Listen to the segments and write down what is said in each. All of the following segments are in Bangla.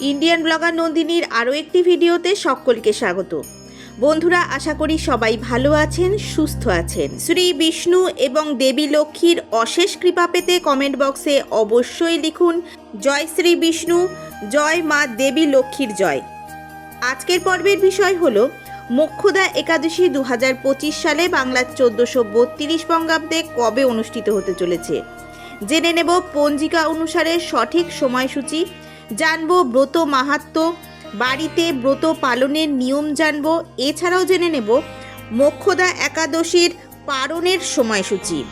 ইন্ডিয়ান ব্লগার নন্দিনীর আরও একটি ভিডিওতে সকলকে স্বাগত। বন্ধুরা, আশা করি সবাই ভালো আছেন, সুস্থ আছেন। শ্রী বিষ্ণু এবং দেবী লক্ষ্মীর অশেষ কৃপা পেতে কমেন্ট বক্সে অবশ্যই লিখুন, জয় শ্রী বিষ্ণু, জয় মা দেবী লক্ষ্মীর জয়। আজকের পর্বের বিষয় হল, মোক্ষদা একাদশী দু হাজার পঁচিশ সালে বাংলার চোদ্দোশো বত্রিশ বঙ্গাব্দে কবে অনুষ্ঠিত হতে চলেছে? জেনে নেব পঞ্জিকা অনুসারে সঠিক সময়সূচি জানব ব্রত মাহাত্ম বাড়িতে ব্রত পালনের নিয়ম জানব, এছাড়াও জেনে নেব মোক্ষদা একাদশীর পারণের সময়সূচি।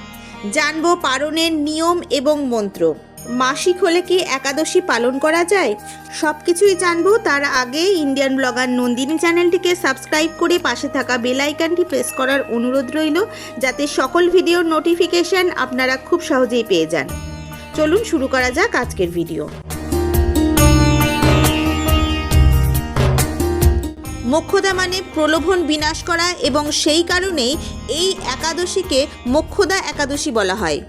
জানব পারণের নিয়ম এবং মন্ত্র। মাসিক হলে কি একাদশী পালন করা যায়? সব কিছুই জানব, তার আগে ইন্ডিয়ান ব্লগার নন্দিনী চ্যানেলটিকে সাবস্ক্রাইব করে পাশে থাকা বেল আইকনটি প্রেস করার অনুরোধ রইল, যাতে সকল ভিডিওর নোটিফিকেশন আপনারা খুব সহজেই পেয়ে যান। চলুন শুরু করা যাক আজকের ভিডিও। মোক্ষদা মানে প্রলোভন বিনাশ করা এবং সেই কারণেই এই একাদশীকে মোক্ষদা একাদশী বলা হয়।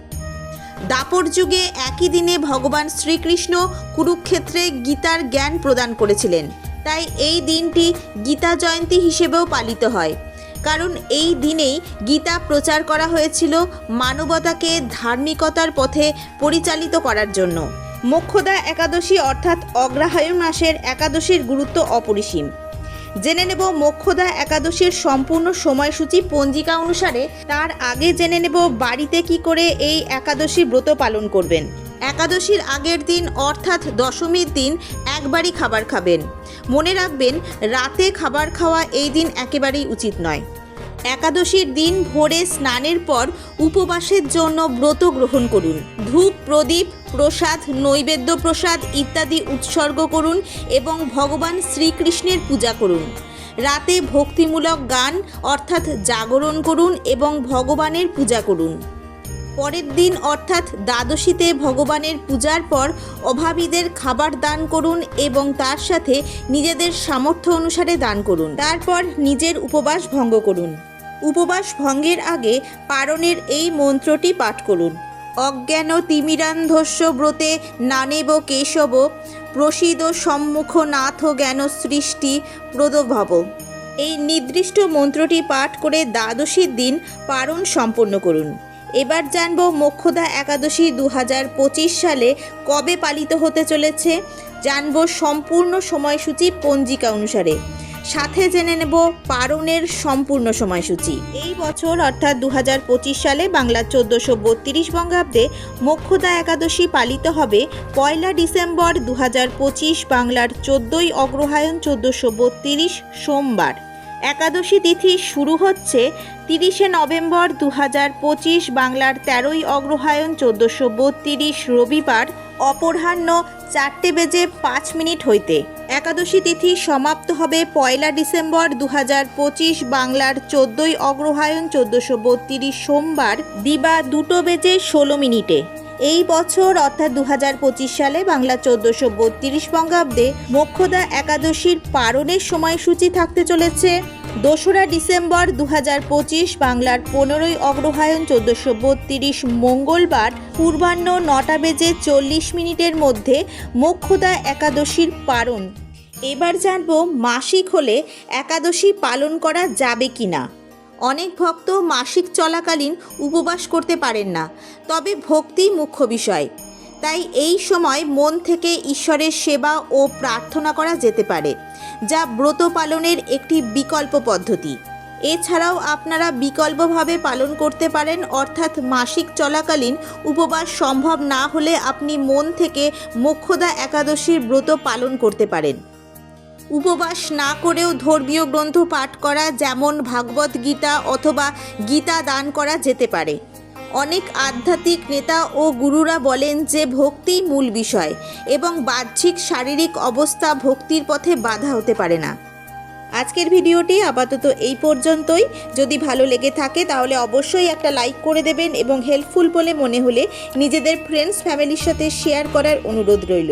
দাপর যুগে একই দিনে ভগবান শ্রীকৃষ্ণ কুরুক্ষেত্রে গীতার জ্ঞান প্রদান করেছিলেন। তাই এই দিনটি গীতা জয়ন্তী হিসেবেও পালিত হয়। কারণ এই দিনেই গীতা প্রচার করা হয়েছিল মানবতাকে ধার্মিকতার পথে পরিচালিত করার জন্য। মোক্ষদা একাদশী অর্থাৎ অগ্রহায়ণ মাসের একাদশীর গুরুত্ব অপরিসীম। জেনে নেব মোক্ষদা একাদশীর সম্পূর্ণ সময়সূচি পঞ্জিকা অনুসারে তার আগে জেনে নেব বাড়িতে কি করে এই একাদশী ব্রত পালন করবেন। একাদশীর আগের দিন অর্থাৎ দশমীর দিন একবারই খাবার খাবেন। মনে রাখবেন, রাতে খাবার খাওয়া এই দিন একেবারেই উচিত নয়। একাদশীর দিন ভোরে স্নানের পর উপবাসের জন্য ব্রত গ্রহণ করুন। ধূপ, প্রদীপ, প্রসাদ, নৈবেদ্য প্রসাদ ইত্যাদি উৎসর্গ করুন এবং ভগবান শ্রীকৃষ্ণের পূজা করুন। রাতে ভক্তিমূলক গান অর্থাৎ জাগরণ করুন এবং ভগবানের পূজা করুন। পরের দিন অর্থাৎ দ্বাদশীতে ভগবানের পূজার পর অভাবীদের খাবার দান করুন এবং তার সাথে নিজেদের সামর্থ্য অনুসারে দান করুন। তারপর নিজের উপবাস ভঙ্গ করুন। উপবাস ভঙ্গের আগে পারণের এই মন্ত্রটি পাঠ করুন। অজ্ঞান তিমিরান্ধস্য ব্রতে নানেব কেশব প্রসিদ সম্মুখ নাথ জ্ঞান সৃষ্টি প্রদভব। এই নির্দিষ্ট মন্ত্রটি পাঠ করে দ্বাদশীর দিন পারণ সম্পন্ন করুন। এবার জানব মোক্ষদা একাদশী দু হাজার পঁচিশ সালে কবে পালিত হতে চলেছে। জানব সম্পূর্ণ সময়সূচি পঞ্জিকা অনুসারে। সাথে জেনে নেব পারণের সম্পূর্ণ সময়সূচি। এই বছর অর্থাৎ দু হাজার পঁচিশ সালে বাংলার চোদ্দোশো বত্রিশ বঙ্গাব্দে মোক্ষদা একাদশী পালিত হবে পয়লা ডিসেম্বর দু হাজার পঁচিশ বাংলার চোদ্দোই অগ্রহায়ণ চোদ্দোশো সোমবার। একাদশী তিথি শুরু হচ্ছে তিরিশে নভেম্বর দু হাজার পঁচিশ বাংলার তেরোই অগ্রহায়ণ চোদ্দোশো বত্রিশ রবিবার, অপরাহ্ন চারটে বেজে পাঁচ মিনিট হইতে। একাদশী তিথি সমাপ্ত হবে পয়লা ডিসেম্বর দু পঁচিশ বাংলার চোদ্দোই অগ্রহায়ণ চোদ্দোশো বত্রিশ সোমবার, দিবা দুটো বেজে ষোলো মিনিটে। এই বছর, অর্থাৎ দু হাজার পঁচিশ সালে বাংলা চোদ্দোশো বত্রিশ বঙ্গাব্দে মোক্ষদা একাদশীর পারণের সময়সূচি থাকতে চলেছে। দোসরা ডিসেম্বর দু হাজার পঁচিশ বাংলার পনেরোই অগ্রহায়ণ চোদ্দোশো বত্রিশ মঙ্গলবার পূর্বাহ্ন নটা বেজে চল্লিশ মিনিটের মধ্যে মোক্ষদা একাদশীর পারণ। এবার জানব মাসিক হলে একাদশী পালন করা যাবে কি না অনেক ভক্ত মাসিক চলাকালীন উপবাস করতে পারেন না, তবে ভক্তি মুখ্য বিষয়। তাই এই সময় মন থেকে ঈশ্বরের সেবা ও প্রার্থনা করা যেতে পারে, যা ব্রত পালনের একটি বিকল্প পদ্ধতি। এছাড়াও আপনারা বিকল্পভাবে পালন করতে পারেন, অর্থাৎ মাসিক চলাকালীন উপবাস সম্ভব না হলে আপনি মন থেকে মোক্ষদা একাদশীর ব্রত পালন করতে পারেন। উপবাস না করেও ধর্মীয় গ্রন্থ পাঠ করা যেমন ভাগবত গীতা অথবা গীতা দান করা যেতে পারে। অনেক আধ্যাত্মিক নেতা ও গুরুরা বলেন যে ভক্তিই মূল বিষয় এবং বাহ্যিক শারীরিক অবস্থা ভক্তির পথে বাধা হতে পারে না। আজকের ভিডিওটি আপাতত এই পর্যন্তই। যদি ভালো লেগে থাকে তাহলে অবশ্যই একটা লাইক করে দেবেন এবং হেল্পফুল বলে মনে হলে নিজেদের ফ্রেন্ডস ফ্যামিলির সাথে শেয়ার করার অনুরোধ রইল।